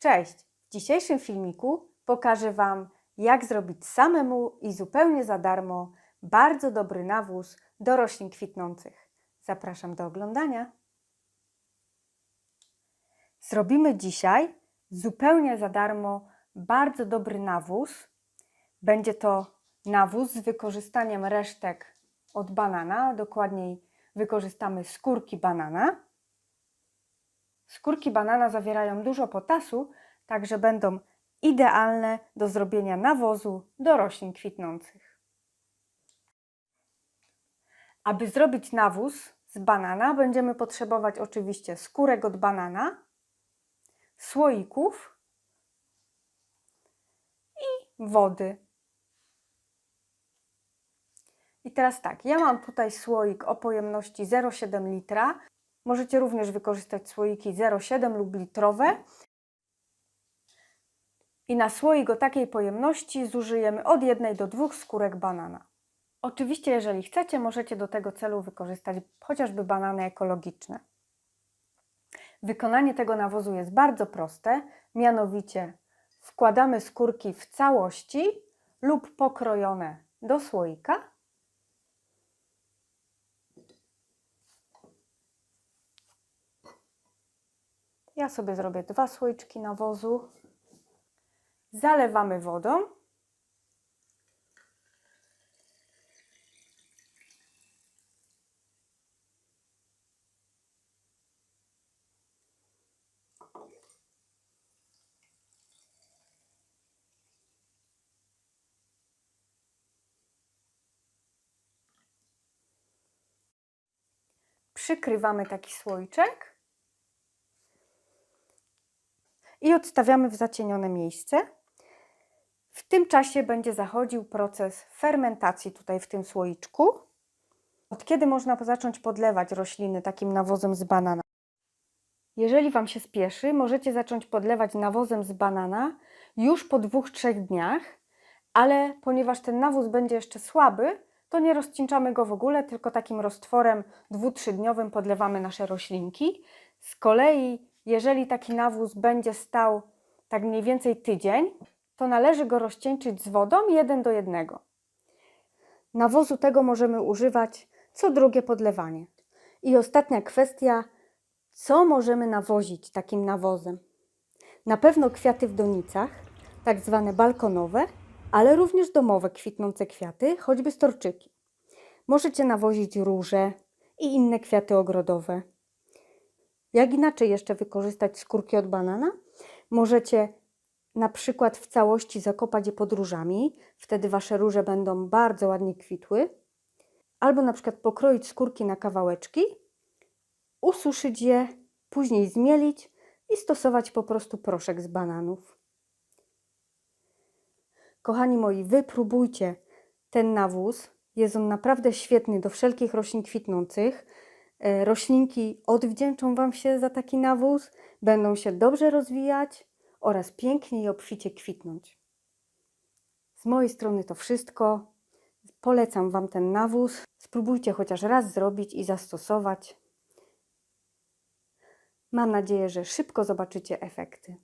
Cześć! W dzisiejszym filmiku pokażę Wam, jak zrobić samemu i zupełnie za darmo bardzo dobry nawóz do roślin kwitnących. Zapraszam do oglądania. Zrobimy dzisiaj zupełnie za darmo bardzo dobry nawóz. Będzie to nawóz z wykorzystaniem resztek od banana, dokładniej wykorzystamy skórki banana. Skórki banana zawierają dużo potasu, także będą idealne do zrobienia nawozu do roślin kwitnących. Aby zrobić nawóz z banana, będziemy potrzebować oczywiście skórek od banana, słoików i wody. I teraz tak, ja mam tutaj słoik o pojemności 0,7 litra. Możecie również wykorzystać słoiki 0,7 lub litrowe. I na słoik o takiej pojemności zużyjemy od jednej do dwóch skórek banana. Oczywiście, jeżeli chcecie, możecie do tego celu wykorzystać chociażby banany ekologiczne. Wykonanie tego nawozu jest bardzo proste, mianowicie wkładamy skórki w całości lub pokrojone do słoika. Ja sobie zrobię dwa słoiczki nawozu. Zalewamy wodą. Przykrywamy taki słoiczek i odstawiamy w zacienione miejsce. W tym czasie będzie zachodził proces fermentacji tutaj w tym słoiczku. Od kiedy można zacząć podlewać rośliny takim nawozem z banana? Jeżeli Wam się spieszy, możecie zacząć podlewać nawozem z banana już po dwóch, trzech dniach, ale ponieważ ten nawóz będzie jeszcze słaby, to nie rozcieńczamy go w ogóle, tylko takim roztworem dwu, trzydniowym podlewamy nasze roślinki. Z kolei, jeżeli taki nawóz będzie stał tak mniej więcej tydzień, to należy go rozcieńczyć z wodą jeden do jednego. Nawozu tego możemy używać co drugie podlewanie. I ostatnia kwestia, co możemy nawozić takim nawozem? Na pewno kwiaty w donicach, tak zwane balkonowe, ale również domowe kwitnące kwiaty, choćby storczyki. Możecie nawozić róże i inne kwiaty ogrodowe. Jak inaczej jeszcze wykorzystać skórki od banana? Możecie na przykład w całości zakopać je pod różami, wtedy wasze róże będą bardzo ładnie kwitły. Albo na przykład pokroić skórki na kawałeczki, ususzyć je, później zmielić i stosować po prostu proszek z bananów. Kochani moi, wypróbujcie ten nawóz. Jest on naprawdę świetny do wszelkich roślin kwitnących. E, Roślinki odwdzięczą Wam się za taki nawóz, będą się dobrze rozwijać oraz pięknie i obficie kwitnąć. Z mojej strony to wszystko. Polecam Wam ten nawóz. Spróbujcie chociaż raz zrobić i zastosować. Mam nadzieję, że szybko zobaczycie efekty.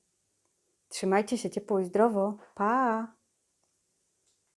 Trzymajcie się ciepło i zdrowo. Pa!